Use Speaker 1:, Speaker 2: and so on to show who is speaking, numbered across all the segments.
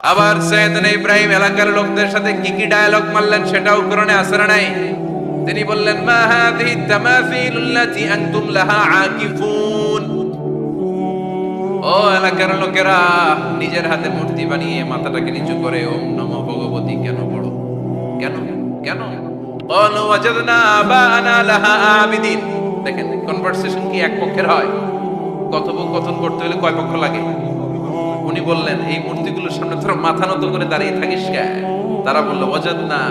Speaker 1: আবার সৈয়দনা ইব্রাহিম এলাকার লোকদের সাথে কি কি ডায়ালগ মারলেন সেটাও কোরআনে আছে না নাই তিনি বললেন মা হাযিহি তামাসিলুল্লাতি আনতুম লাহা আকিফুন ও এলাকার লোকেরা নিজের হাতে মূর্তি বানিয়ে মাথাটাকে নিচু করে ওম নমো ভগবতী কেন পড়ো কেন কেন قالوا وجدنا آباءنا لها عابدين দেখেন কনভারসেশন কি এক পক্ষের হয় কথোপকথন করতে হলে কয় পক্ষ লাগে উনি বললেন, এই মূর্তিগুলোর সামনে তোর মাথা নত করে দাঁড়িয়ে থাকিস তারা বলল ওয়াজাদনা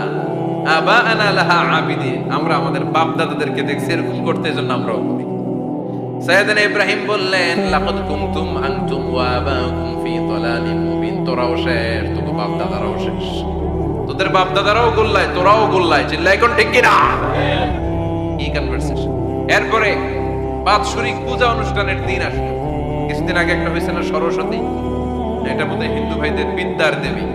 Speaker 1: আবাআনা লাহা আবিদিন। আমরা আমাদের বাপ দাদাদেরকে দেখছি, এরকম করতে করি। সাইয়েদনা ইব্রাহিম বললেন কুনতুম আনতুম ওয়া আবাউকুম ফি মুবিন। তোরাও শেষ তোকে বাপ দাদারাও শেষ। তোদের বাপ দাদারাও গোল্লায়, তোরাও গোল্লায় চিল্লাই কোন ঠিক কি কনভারসেশন এরপরে বাৎসরিক পূজা অনুষ্ঠানের দিন আসলো। কিছুদিন আগে একটা হয়েছে না সরস্বতী। এটা বোধহয় হিন্দু ভাইদের বিদ্যার দেবী।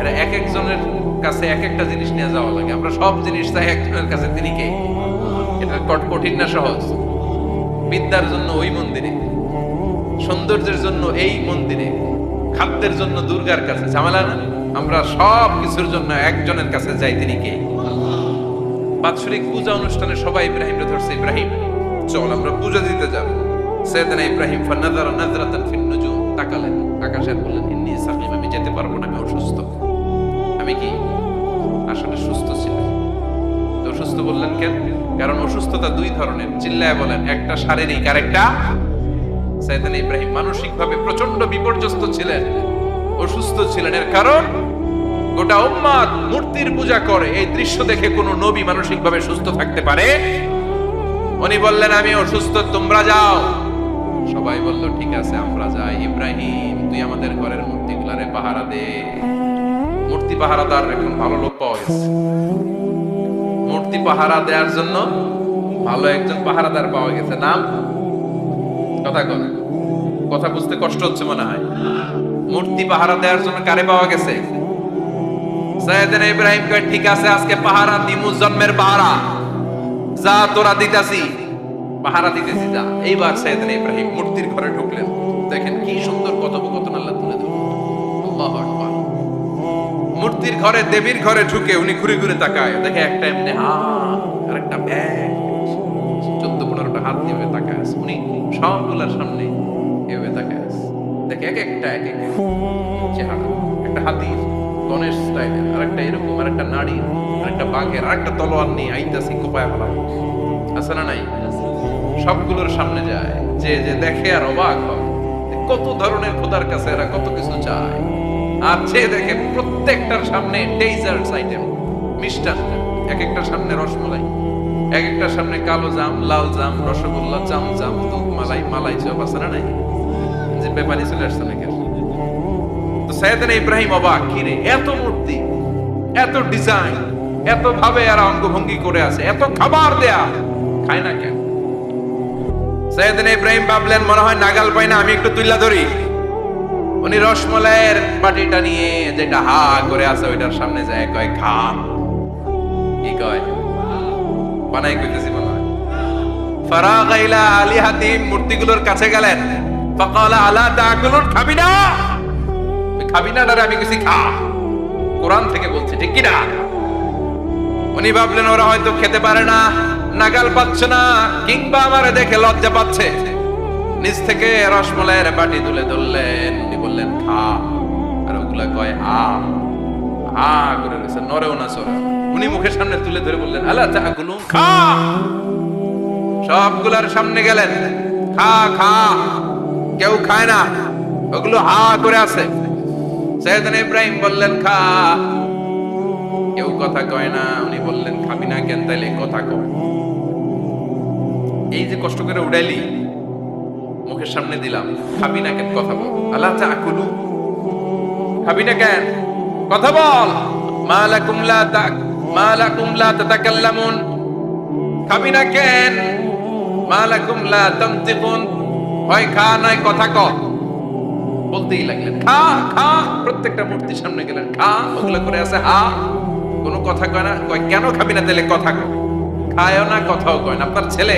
Speaker 1: এরা এক একজনের কাছে এক একটা জিনিস নিয়ে যাওয়া লাগে। আমরা সব জিনিস চাই একজনের কাছে। তিনি কে? এটা কঠিন না সহজ। বিদ্যার জন্য ওই মন্দিরে, সৌন্দর্যের জন্য এই মন্দিরে, খাদ্যের জন্য দুর্গার কাছে। ঝামেলা না? আমরা সব কিছুর জন্য একজনের কাছে যাই। তিনি কে? বাৎসরিক পূজা অনুষ্ঠানে সবাই ইব্রাহিম ধরছে। ইব্রাহিম, চল, আমরা পূজা দিতে যাব। সৈয়দনা ইব্রাহিম ফানাযারা নাযরাতান ফিন নুজুম, তাকালেন। আকাশে আর বললেন, ইন্নী সাকিম আমি যেতে পারব না, আমি অসুস্থ। আমি কি আসলে সুস্থ ছিলাম? তো অসুস্থ বললেন কেন? কারণ অসুস্থতা দুই ধরনের। চিল্লায় বলেন, একটা শারীরিক আর একটা সৈয়দনা ইব্রাহিম। মানসিকভাবে প্রচণ্ড বিপর্যস্ত ছিলেন, অসুস্থ ছিলেন। এর কারণ, গোটা উম্মাদ মূর্তির পূজা করে। এই দৃশ্য দেখে কোনো নবী মানসিকভাবে সুস্থ থাকতে পারে? উনি বললেন, আমি অসুস্থ, তোমরা যাও। সবাই বলল, ঠিক আছে, আমরা যাই। ইব্রাহিম, তুই আমাদের ঘরের মূর্তিগুলারে পাহারা দে। মূর্তি পাহারাদার এখন ভালো লোক পাওয়া গেছে। মূর্তি পাহারা দেওয়ার জন্য ভালো একজন পাহারাদার পাওয়া গেছে। নাম? কথা কর কথা বুঝতে কষ্ট হচ্ছে মনে হয়। মূর্তি পাহারা দেওয়ার জন্য কারে পাওয়া গেছে? সাইয়েদনা ইব্রাহিম কয়, ঠিক আছে, আজকে পাহারা দিমু জন্মের পাহারা। যা তোরা দিতাছি পাহারা দিতেছি যা। এইবার সাইয়েদনা ইব্রাহিম মূর্তির ঘরে ঢুকলেন। দেখেন কি সুন্দর কথোপকথন আল্লাহ তুলে ধরলেন। আল্লাহু আকবার। মূর্তির ঘরে, দেবীর ঘরে ঢুকে উনি ঘুরে ঘুরে তাকায়। দেখে একটা এমনি হাত আর একটা ব্যাগ, চোদ্দ পনেরোটা হাত দিয়ে তাকায় আছে। উনি সবগুলার সামনে এভাবে তাকায় আছে। দেখে এক একটা, এক এক চেহারা। একটা হাতির গণেশ স্টাইলের আর একটা এরকম আর একটা নারী আর একটা বাঘের আর একটা তলোয়ার নিয়ে আইতাছি, কোপায় ফেলা আছে না নাই? সবগুলোর সামনে যায়। যে যে দেখে আর অবাক হয়। কত ধরনের খোদার কাছে এরা কত কিছু চায়। আর যে দেখে প্রত্যেকটার সামনে ডেজার্টস আইটেম এক সামনে রসমলাই। এক সামনে কালো জাম, লাল জাম, রসগোল্লা, জাম জাম, দুধ, মালাই মালাই চপ আছে না নাই? যে চলে আসছে নাকি? তো সৈয়দনা ইব্রাহিম অবাক কিরে এত মূর্তি, এত ডিজাইন এত ভাবে এরা অঙ্গভঙ্গি করে আছে, এত খাবার দেয়া, খায় না কেন? সৈয়দনা ইব্রাহিম ভাবলেন, মনে হয় নাগাল পাই না, আমি একটু তুইলা ধরি। উনি রসমলাইয়ের বাটিটা নিয়ে যেটা হা করে আছে, ওইটার সামনে যায়, কয়, খা। কি কয়? বানাই কইতেছি মনে হয়। ফারাগ ইলা আলিহাতিম মূর্তিগুলোর কাছে গেলেন। ফাকালা, আলা তাকুলুন, খাবি না? খাবি না আমি কিছু খা। কোরআন থেকে বলছে, ঠিক কি না উনি ভাবলেন, ওরা হয়তো খেতে পারে না। নাগাল পাচ্ছে না, কিংবা আমারে দেখে লজ্জা পাচ্ছে। নিচ থেকে রসমলাইয়ের বাটি তুলে ধরলেন উনি বললেন, খা। আর ওগুলা কয়, আ। আ করে রয়েছে নরেও না সরে। উনি মুখের সামনে তুলে ধরে বললেন আল্লাহ তাকুলু খা। সবগুলার সামনে গেলেন, খা খা। কেউ খায় না, ওগুলো হা করে আছে। সৈয়দনা ইব্রাহিম বললেন, খা। কেউ কথা কয় না, উনি বললেন, খাবি না কেন তাইলে কথা কয়? এই যে কষ্ট করে উড়াইলি, মুখের সামনে দিলাম। খাবি না কেন? কথা বল। আল্লাহ তাকুলু খাবি না কেন? কথা বল। মালাকুম লা তাক মালাকুম লা তাতাকাল্লামুন। খাবি না কেন? মালাকুম লা তামতিকুন। হয় খা নাই কথা ক। বলতেই লাগলেন, খা খা। প্রত্যেকটা মূর্তির সামনে গেলেন, খা। ওগুলো করে আছে, হা। কোনো কথা কয় না, কয়, কেন খাবি না? তাহলে কথা কয়। খায়ও না, কথাও কয় না। আপনার ছেলে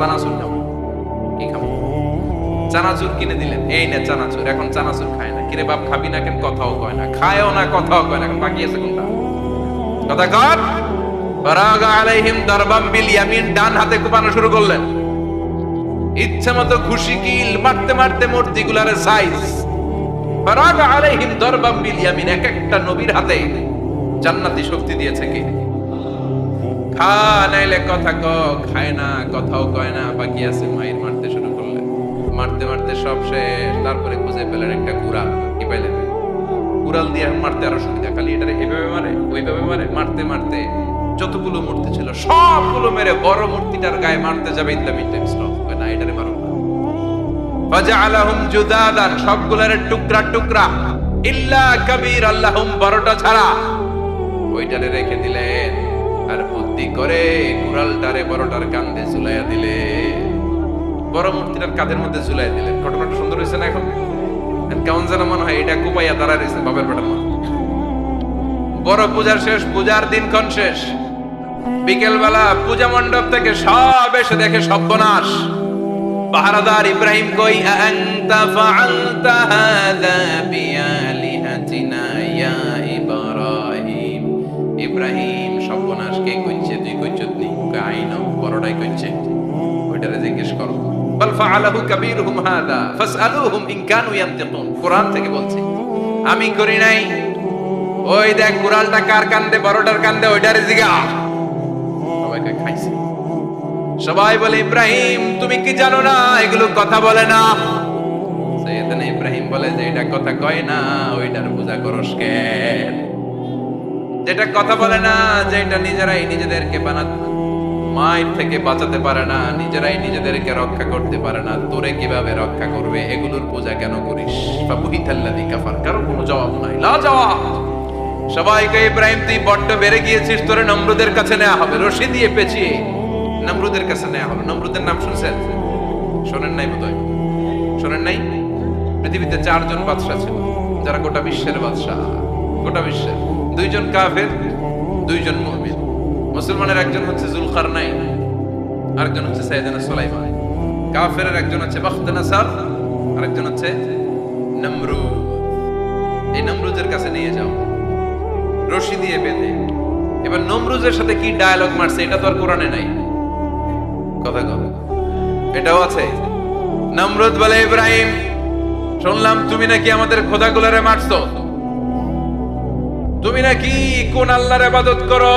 Speaker 1: সানা শুনলাম কি খাব? চানাচুর কিনে দিলেন। এই না চানাচুর, এখন চানাচুর খায় না। কিরে বাপ, খাবি না কেন? কথাও কয় না। খায়ও না, কথাও কয় না। বাকি আছে কোনটা? কথা কর। ফারাগা আলাইহিম দারবাম বিল ইয়ামিন, ডান হাতে কোপানো শুরু করলেন। ইচ্ছা মতো খুশি কিল, মারতে মারতে মূর্তিগুলার সাইজ ফারাগা আলাইহিম দারবাম বিল ইয়ামিন, এক একটা নবীর হাতে জান্নাতি শক্তি দিয়েছে কে? খা, নাইলে কথা ক, খায় না, কথাও কয় না, বাকি আছে মায়ের মারতে শুরু মারতে মারতে সব শেষ, তারপরে খুঁজে পেলেন একটা কুড়াল, কি পাইলেন? কুড়াল দিয়ে মারতে আরও সুবিধা, খালি এটা মারে, ওইভাবে মারে, মারতে মারতে যতগুলো মূর্তি ছিল, সবগুলো মেরে বড় মূর্তিটার গায়ে মারতে যাবে ইন না, এটারে মারো জুদাদান, সবগুলোর টুকরা টুকরা, ইল্লা কবির আল্লাহুম বড়টা ছাড়া। ওইটারে রেখে দিলেন, আর বুদ্ধি করে কুড়ালটারে বড়টার কান্দে ঝুলাইয়া দিলে। বড় মূর্তিটার কাঁধের মধ্যে ঝুলাই দিলেন ঘটনাটা সুন্দর হয়েছে না এখন? কেমন যেন মনে হয় এটা কুপাইয়া দাঁড়ায় রয়েছে বাপের পেটার মধ্যে বড় পূজার শেষ, পূজার দিনক্ষণ শেষ। বিকেল বেলা পূজা মণ্ডপ থেকে সব এসে দেখে সর্বনাশ। পাহারাদার ইব্রাহিম কই আনতা ফাআলতা হাযা বিআলিহাতিনা ইয়া ইব্রাহিম। ইব্রাহিম ওইটারে জিজ্ঞেস করো। বল, ফাআলাহু কাবীরুহুম হাদা, ফাসআলুহুম ইন কানু কোরআন থেকে বলছে, আমি করি নাই। ওই দেখ, কুড়ালটা কার কান্দে, বড়টার কান্দে জিগা। সবাইকে খাইছে। সবাই বলে, ইব্রাহিম, তুমি কি জানো না? এগুলো কথা বলে না। সৈয়দনা ইব্রাহিম বলে যে, এটা কথা কয় না, ওইটার পূজা করস কেন? যেটা কথা বলে না যে এটা নিজেরাই নিজেদেরকে বানা মায়ের থেকে বাঁচাতে পারে না, নিজেরাই নিজেদেরকে রক্ষা করতে পারে না, তোরে কীভাবে রক্ষা করবে, এগুলোর পূজা কেন করিস? কাফার কারও কোনো জবাব নাই লা সবাইকে ইব্রাহিম, তুই বড্ড বেড়ে গিয়েছিস, তোরে নমরুদের কাছে নেওয়া হবে, রশি দিয়ে পেঁচিয়ে। নমরুদের কাছে নেওয়া নাম শুনছেন? শোনেন নাই বোধহয়? শোনেন নাই? পৃথিবীতে চারজন বাদশা ছিল, যারা গোটা বিশ্বের বাদশা গোটা বিশ্বের। দুইজন কাফের, দুইজন মুমিন। মুসলমানের একজন হচ্ছে জুলকার নাই আরেকজন হচ্ছে সাইদানা সুলাইমান। কাফেরের একজন হচ্ছে বাখতানাসার আরেকজন হচ্ছে নমরুদ। এই নমরুজের কাছে নিয়ে যাও, রশি দিয়ে বেঁধে। এবার নমরুজের সাথে কি ডায়ালগ মারছে, এটা তো আর কোরআনে নাই। কথা কথা এটাও আছে, নমরুদ বলে, ইব্রাহিম, শুনলাম তুমি নাকি আমাদের খোদা খোদাগুলারে মারছো। তুমি নাকি কোন আল্লাহর ইবাদত করো?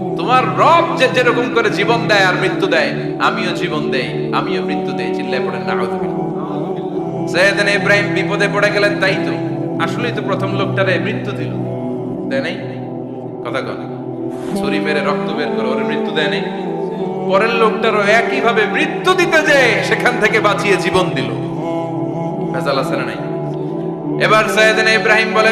Speaker 1: তোমার রব যে যেরকম করে জীবন দেয় আর মৃত্যু দেয়, আমিও জীবন দেই, আমিও মৃত্যু দেই, চিল্লায় পড়েন না সৈয়দিন ইব্রাহিম বিপদে পড়ে গেলেন, তাই তো? আসলেই তো প্রথম লোকটারে মৃত্যু দিল। দেয় নাই? কথা কথা ছুরি মেরে রক্ত বের করে ওর মৃত্যু দেয় নাই? পরের লোকটারও একই ভাবে মৃত্যু দিতে যে সেখান থেকে বাঁচিয়ে জীবন দিল। ভেজাল আছে না নাই? এবার সৈয়দিন ইব্রাহিম বলে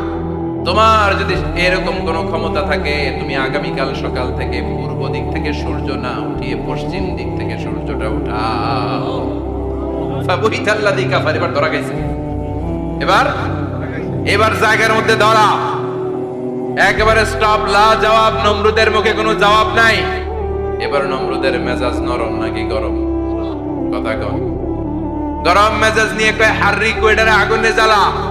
Speaker 1: তোমার যদি এরকম কোন ক্ষমতা থাকে, তুমি আগামীকাল সকাল থেকে পূর্ব দিক থেকে সূর্য না উঠিয়ে পশ্চিম দিক থেকে সূর্যটা উঠাও। এবার ধরা গেছে। এবার? এবার জায়গার মধ্যে ধরা। একেবারে স্টপ লা জবাব নমরুদের মুখে কোনো জবাব নাই। এবার নমরুদের মেজাজ নরম নাকি গরম? কথা গরম মেজাজ নিয়ে কয় হাররি কইডারে আগুনে জ্বালা।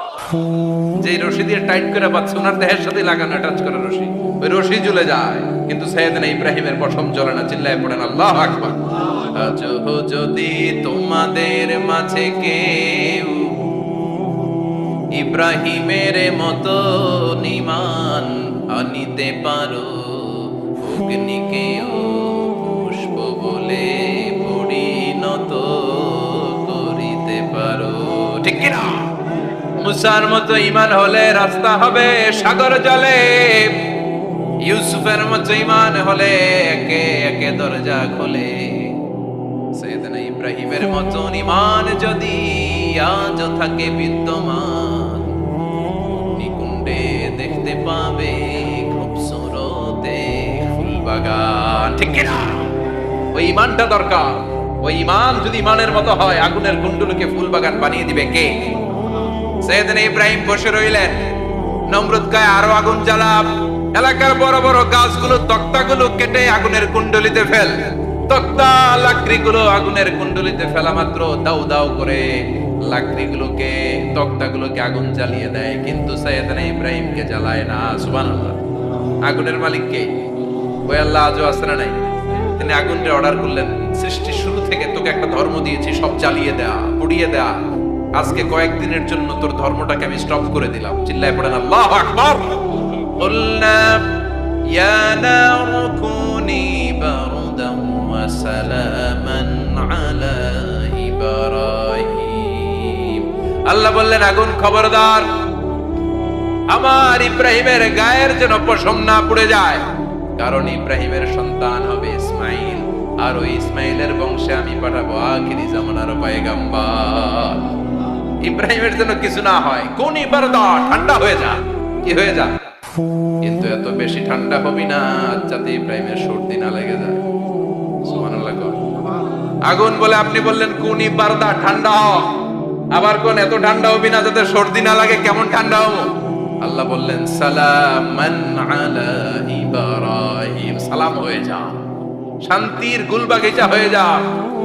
Speaker 1: যে রশি দিয়ে টাইট করে পাচ্ছে ওনার দেহের সাথে লাগানো টাচ করে রশি। ওই রশি জ্বলে যায়। কিন্তু সাইয়েদনা ইব্রাহিমের পশম জ্বলে না, চিল্লায় পড়েন আল্লাহ আকবার। যদি তোমাদের মাঝে কেউ ইব্রাহিমের মতো নিমান আনিতে পারো, অগ্নিকেও পুষ্প বলে মুসার মতো ইমান হলে রাস্তা হবে সাগর জলে। ইউসুফের মতো ইমান হলে একে একে দরজা খোলে। সৈয়দনা ইব্রাহিমের মতন ইমান যদি আজ থাকে বিদ্যমান নিকুণ্ডে দেখতে পাবে খুবসুরতে ফুলবাগান। ঠিক কিনা? ওই ইমানটা দরকার। ওই ইমান যদি ইমানের মতো হয়, আগুনের কুণ্ডুলকে ফুলবাগান বানিয়ে দিবে কে? সৈয়দনা ইব্রাহিম বসে রইলেন। নমরুদ কায় আরও আগুন জ্বালাব এলাকার বড় বড় গাছগুলো, তক্তাগুলো কেটে আগুনের কুণ্ডলিতে ফেল। তক্তা, লাকড়িগুলো আগুনের কুণ্ডলিতে ফেলা মাত্র দাউ দাউ করে লাকড়িগুলোকে, তক্তাগুলোকে আগুন জ্বালিয়ে দেয়। কিন্তু সৈয়দনা ইব্রাহিমকে জ্বালায় না আগুনের মালিক কে? ওই আল্লাহ আজও আসরা নাই। তিনি আগুনটা অর্ডার করলেন। সৃষ্টির শুরু থেকে তোকে একটা ধর্ম দিয়েছি, সব জ্বালিয়ে দেয়া, পুড়িয়ে দেয়া। আজকে কয়েকদিনের জন্য তোর ধর্মটাকে আমি স্টপ করে দিলাম চিল্লায় পড়েন আল্লাহ আকবার قلنا يا نار كوني بردا وسلاما على إبراهيم আল্লাহ বললেন আগুন খবরদার আমার ইব্রাহিমের গায়ের যেন পশম না পুড়ে যায় কারণ ইব্রাহিমের সন্তান হবে ইসমাইল আর ওই ইসমাইলের বংশে আমি পাঠাবো আখিরি জামানার পায়গাম্বার ইব্রাহিমের জন্য কিছু না হয়। কোন ইবারদা ঠান্ডা হয়ে যা। কি হয়ে যা? কিন্তু এত বেশি ঠান্ডা হবি না যাতে ইব্রাহিমের সর্দি না লেগে যায়। আগুন বলে আপনি বললেন, কোন ইবারদা ঠান্ডা হ আবার কোন এত ঠান্ডা হবি না, যাতে সর্দি না লাগে, কেমন ঠান্ডা হব? আল্লাহ বললেন, সালামান আলা ইব্রাহিম। সালাম হয়ে যা। শান্তির গুলবাগিচা হয়ে যা।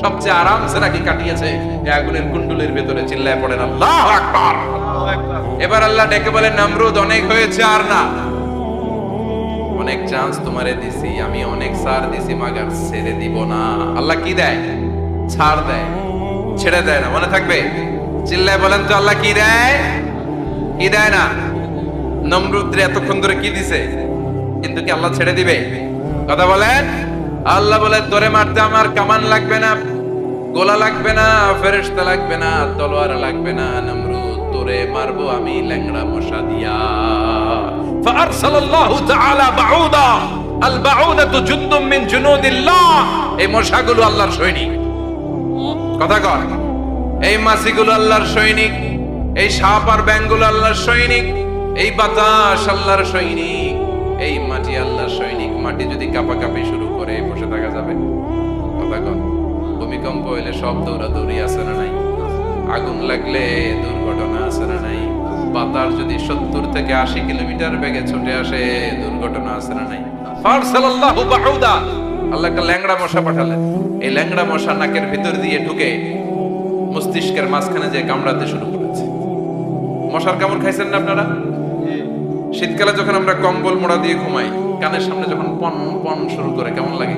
Speaker 1: সবচেয়ে আরামসে নাকি কাটিয়েছে? আগুনের কুণ্ডুলির ভেতরে চিল্লায় পড়েন আল্লাহ এবার আল্লাহ ডেকে বলেন, নামরুদ, অনেক হয়েছে আর না? অনেক চান্স তোমারে দিছি, আমি অনেক সার দিছি, মাগার ছেড়ে দিব না। আল্লাহ কি দেয়? ছাড় দেয়। ছেড়ে দেয় না, মনে থাকবে? চিল্লায় বলেন তো, আল্লাহ কি দেয়? কি দেয় না? নমরুদ্রে এতক্ষণ ধরে কি দিছে? কিন্তু কি আল্লাহ ছেড়ে দিবে? কথা বলেন। আল্লাহ বলে, তোরে মারতে আমার কামান লাগবে না, গোলা লাগবে না, ফেরেশতা লাগবে না, তলোয়ার লাগবে না, নমরুদ, তোরে মারবো আমি ল্যাংড়া মশা দিয়া। ফারসালাল্লাহু তাআলা বাউদা, আল বাউদাতু জুনদুম মিন জুনুদিল্লাহ। এই মশাগুলো আল্লাহর সৈনিক। কথা কর এই মাছিগুলো আল্লাহর সৈনিক, এই সাপ আর ব্যাঙগুলো আল্লাহর সৈনিক, এই বাতাস আল্লাহর সৈনিক, এই মাটি আল্লাহর সৈনিক। মাটি যদি কাঁপা কাঁপাকাঁপি শুরু করে বসে থাকা যাবে? কথা ভূমিকম্প হইলে সব দৌড়াদৌড়ি আছে না নাই? আগুন লাগলে দুর্ঘটনা আছে না নাই? বাতাস যদি সত্তর থেকে আশি কিলোমিটার বেগে ছুটে আসে দুর্ঘটনা আছে না নাই? আল্লাহ একটা ল্যাংড়া মশা পাঠালেন। এই ল্যাংড়া মশা নাকের ভিতর দিয়ে ঢুকে মস্তিষ্কের মাঝখানে যে কামড়াতে শুরু করেছে। মশার কামড় খাইছেন না আপনারা? শীতকালে যখন আমরা কম্বল মোড়া দিয়ে ঘুমাই কানের সামনে যখন পন পন শুরু করে, কেমন লাগে?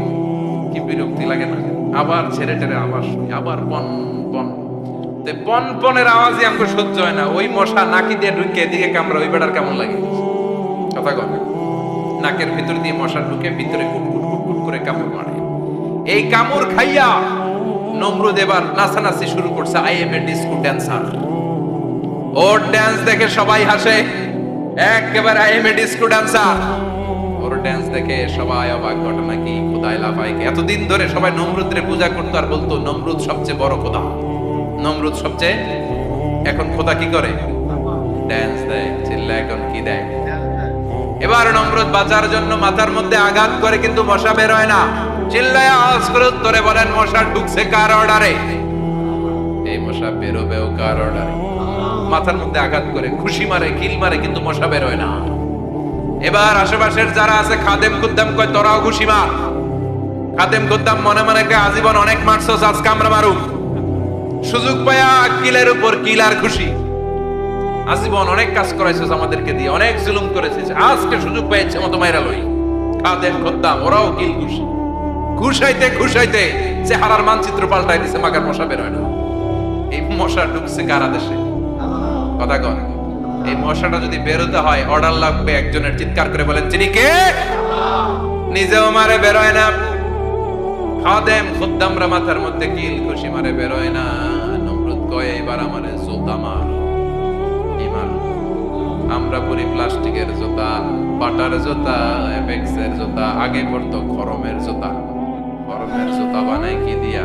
Speaker 1: কি বিরক্তি লাগে না? আবার ছেড়ে টেরে আবার শুনি, আবার পন পন। পন, পনেরো আওয়াজই আমাকে সহ্য হয় না। ওই মশা নাকি দিয়ে ঢুকে, এদিকে কামড়া ওই বেড়ার কেমন লাগে? কথা কর নাকের ভিতর দিয়ে মশা ঢুকে, ভিতরে কুট কুট কুট কুট করে কামড় মারে। এই কামড় খাইয়া নমরুদ এবার নাচানাচি শুরু করছে I am a disco dancer or dance দেখে সবাই হাসে। একেবারে I am a disco dancer or dance দেখে সবাই অবাক, ঘটনা কি? খোদাই লাফাই এতদিন ধরে সবাই নমরুদের পূজা করতো আর বলতো, নমরুদ সবচেয়ে বড় খোদা। নমরুদ সবচেয়ে এখন খোদা কি করে? ড্যান্স দেয় চিল্লা এখন কি দেয়? এবার নমরুদ বাঁচার জন্য মাথার মধ্যে আঘাত করে, কিন্তু মশা বের হয় না। চিল্লায় আওয়াজ করে উত্তরে বলেন, মশা ঢুকছে কার অর্ডারে? এই মশা বেরোবেও কার অর্ডারে? মাথার মধ্যে আঘাত করে, খুশি মারে কিল মারে, কিন্তু মশা বের হয় না। এবার আশেপাশের যারা আছে, খাদেম কুদ্দাম কয়, তোরাও খুশি মার। খাদেম কুদ্দাম মনে মনে কয়, আজীবন অনেক মারছস, আজকে আমরা মারুক সুযোগ পায়া কিলের উপর কিল আর খুশি আজীবন অনেক কাজ করাইছিস আমাদেরকে দিয়ে, অনেক জুলুম করেছিস। আজকে সুযোগ পেয়েছে মতো মাইরা লই। খাদেম খদ্দাম ওরাও কিল খুশি ঘুষাইতে ঘুষাইতে চেহারার মানচিত্র পাল্টাই দিছে, মাগার মশা বের হয় না। এই মশা ঢুকছে কারা দেশে? কথা কন এই মশাটা যদি বেরোতে হয়, অর্ডার লাগবে, একজনের চিৎকার করে বলেন তিনি কে? নিজেও মারে বেরোয় না। খাদেম খুদ্দামরা মাথার মধ্যে কিল খুশি মারে বেরোয় না। নমরুদ কয় এবার আমারে জোতা মার আমরা পরি প্লাস্টিকের জুতা পাটার জুতা এপেক্সের জুতা, আগে পড়তো খরমের জোতা। খরমের জোতা বানাই কি দিয়া?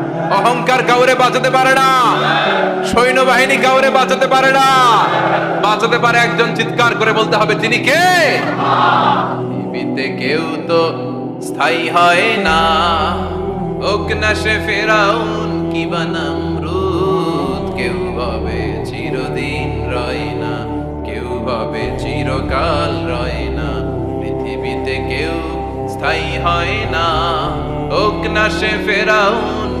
Speaker 1: অহংকার কাউরে বাঁচাতে পারে না। সৈন্যবাহিনী কাউরে বাঁচাতে পারে না। বাঁচাতে পারে একজন চিৎকার করে বলতে হবে, তিনি কে? পৃথিবীতে কেউ তো স্থায়ী হয় না। সে ফেরাউন কি বানামরুদ কেউ ভাবে চিরদিন রয় না। কেউ ভাবে চিরকাল রয় না। পৃথিবীতে কেউ স্থায়ী হয় না। না ফেরাউন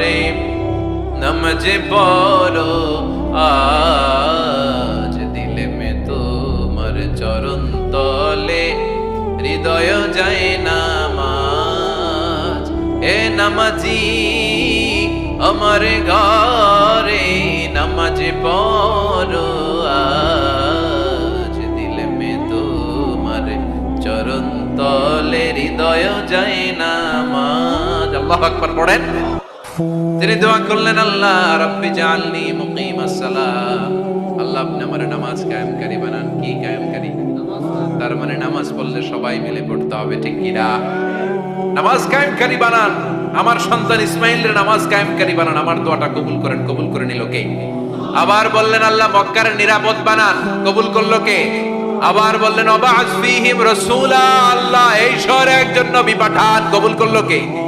Speaker 1: ঘরে নমজে পড়ো আজ দিলে মে তোমার চরণ তলে হৃদয় যায় নামাজ এ নামাজি আমার ঘরে নামাজে পড়ো আজ দিলে মে তোমার চরণ তলে হৃদয় যায় নামাজ আল্লাহ আকবার পড়েন তিনি দোয়া করলেন, আল্লাহ, রব্বি জাআলনি মুকিমাস সালাহ আল্লাহ, আপনি আমার নামাজ কায়েমকারী বানান। কি কায়েমকারী? তার মানে নামাজ পড়লে সবাই মিলে পড়তে হবে, ঠিক কি না? নামাজ কায়েমকারী বানান। আমার সন্তান ইসমাইলের নামাজ কায়েমকারী বানান। আমার দোয়াটা কবুল করেন, কবুল করে নিল কে? আবার বললেন, আল্লাহ, মক্কার নিরাপদ বানান। কবুল করল কে? আবার বললেন অবাজ ফিহিম রাসূলা। আল্লাহ, এই শহরে একজন নবী পাঠান। কবুল করল কে?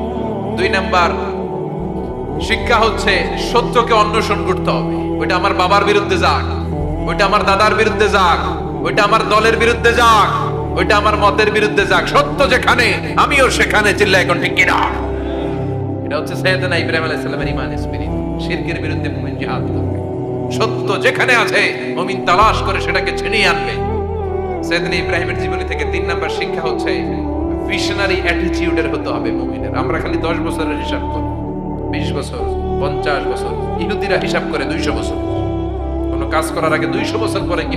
Speaker 1: দুই নাম্বার, শিক্ষা হচ্ছে সত্যকে অন্বেষণ করতে হবে। ওইটা আমার বাবার বিরুদ্ধে যাক, ওইটা আমার দাদার বিরুদ্ধে যাক, ওইটা আমার দলের বিরুদ্ধে যাক, ওইটা আমার মতের বিরুদ্ধে যাক। সত্য যেখানে, আমিও সেখানে, চিল্লা, এখন ঠিক কিনা? এটা হচ্ছে সৈয়দনা ইব্রাহিম আলাইহিস সালামের ঈমান স্পিরিট। শিরকের বিরুদ্ধে মুমিন জিহাদ করবে। সত্য যেখানে আছে, মুমিন তালাশ করে সেটাকে ছিনিয়ে আনবে। সৈয়দনা ইব্রাহিমের জীবনী থেকে তিন নাম্বার শিক্ষা হচ্ছে ভিশনারি অ্যাটিটিউডের হতে হবে মুমিনের। আমরা খালি দশ বছরের হিসাব করি। বিশ বছর, পঞ্চাশ বছর। ইহুদিরা হিসাব করে দুইশো বছর। কোনো কাজ করার আগে দুইশো বছর পরে কি